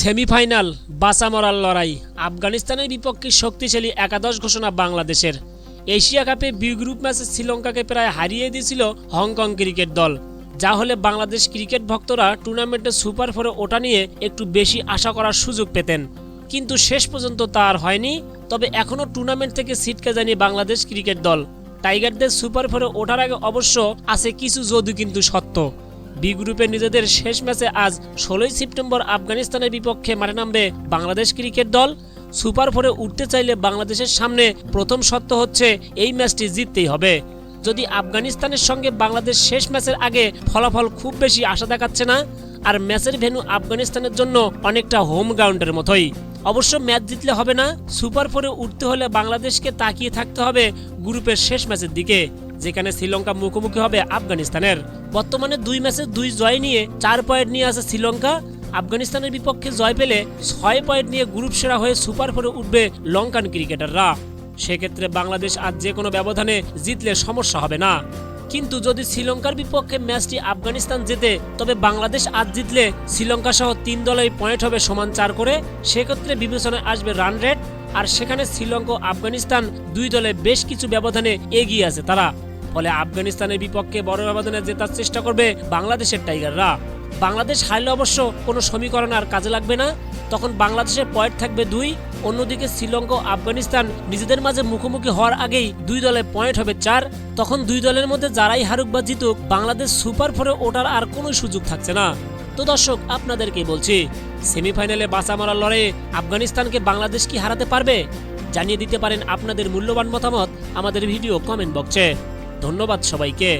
Semifinal বাঁচা মরার লড়াই। আফগানিস্তানের বিপক্ষে শক্তিশালী একাদশ ঘোষণা বাংলাদেশের। এশিয়া কাপে বি গ্রুপ ম্যাচে শ্রীলঙ্কাকে প্রায় হারিয়ে দিয়েছিল হংকং ক্রিকেট দল। যা হলে বাংলাদেশ ক্রিকেট ভক্তরা টুর্নামেন্টে সুপার ফোরে ওঠা নিয়ে একটু বেশি আশা করার সুযোগ পেতেন। কিন্তু শেষ পর্যন্ত তা আর হয়নি, তবে এখনও টুর্নামেন্ট থেকে সিটকে যায়নি বাংলাদেশ ক্রিকেট দল। টাইগারদের সুপার ফোরে ওঠার আগে অবশ্য আছে কিছু যদি কিন্তু সত্য। বি গ্রুপে নিজেদের শেষ ম্যাচে আজ ষোলোই সেপ্টেম্বর আফগানিস্তানের বিপক্ষে মাঠে নামবে বাংলাদেশ ক্রিকেট দল। সুপার ফোরে উঠতে চাইলে বাংলাদেশের সামনে প্রথম সত্য হচ্ছে এই ম্যাচটি জিততেই হবে। যদি আফগানিস্তানের সঙ্গে বাংলাদেশ শেষ ম্যাচের আগে ফলাফল খুব বেশি আশা দেখাচ্ছে না, আর ম্যাচের ভেন্যু আফগানিস্তানের জন্য অনেকটা হোম গ্রাউন্ডের মতোই। অবশ্য ম্যাচ জিতলে হবে না, সুপার ফোরে উঠতে হলে বাংলাদেশকে তাকিয়ে থাকতে হবে গ্রুপের শেষ ম্যাচের দিকে। যেখানে শ্রীলঙ্কা মুখোমুখি হবে আফগানিস্তানের। বর্তমানে দুই ম্যাচে দুই জয় নিয়ে চার পয়েন্ট নিয়ে আছে শ্রীলঙ্কা। আফগানিস্তানের বিপক্ষে জয় পেলে ছয় পয়েন্ট নিয়ে গ্রুপ সেরা হয়ে সুপার ফোরে উঠবে লঙ্কান ক্রিকেটাররা। সেক্ষেত্রে বাংলাদেশ আজ যে কোনো ব্যবধানে জিতলে সমস্যা হবে না। কিন্তু যদি শ্রীলঙ্কার বিপক্ষে ম্যাচটি আফগানিস্তান জেতে, তবে বাংলাদেশ আজ জিতলে শ্রীলঙ্কা সহ তিন দলেই পয়েন্ট হবে সমান চার করে। সেক্ষেত্রে বিবেচনায় আসবে রান রেট। আর সেখানে শ্রীলঙ্কা আফগানিস্তান দুই দলে বেশ কিছু ব্যবধানে এগিয়ে আছে তারা। ফলে আফগানিস্তানের বিপক্ষে বড় ব্যবধানে জেতার চেষ্টা করবে বাংলাদেশের টাইগাররা। বাংলাদেশ হারলে অবশ্য কোনো সমীকরণ আর কাজে লাগবে না। তখন বাংলাদেশের পয়েন্ট থাকবে দুই, অন্যদিকে শ্রীলঙ্কা আফগানিস্তান নিজেদের মাঝে মুখোমুখি হওয়ার আগেই দুই দলে পয়েন্ট হবে চার। তখন দুই দলের মধ্যে যারাই হারুক বা জিতুক, বাংলাদেশ সুপার ফোরে ওঠার আর কোনো সুযোগ থাকছে না। তো দর্শক আপনাদেরকে বলছি? সেমিফাইনালে বাঁচা মারার লড়াইয়ে আফগানিস্তানকে বাংলাদেশ কি হারাতে পারবে? জানিয়ে দিতে পারেন আপনাদের মূল্যবান মতামত আমাদের ভিডিও কমেন্ট বক্সে। ধন্যবাদ সবাইকে।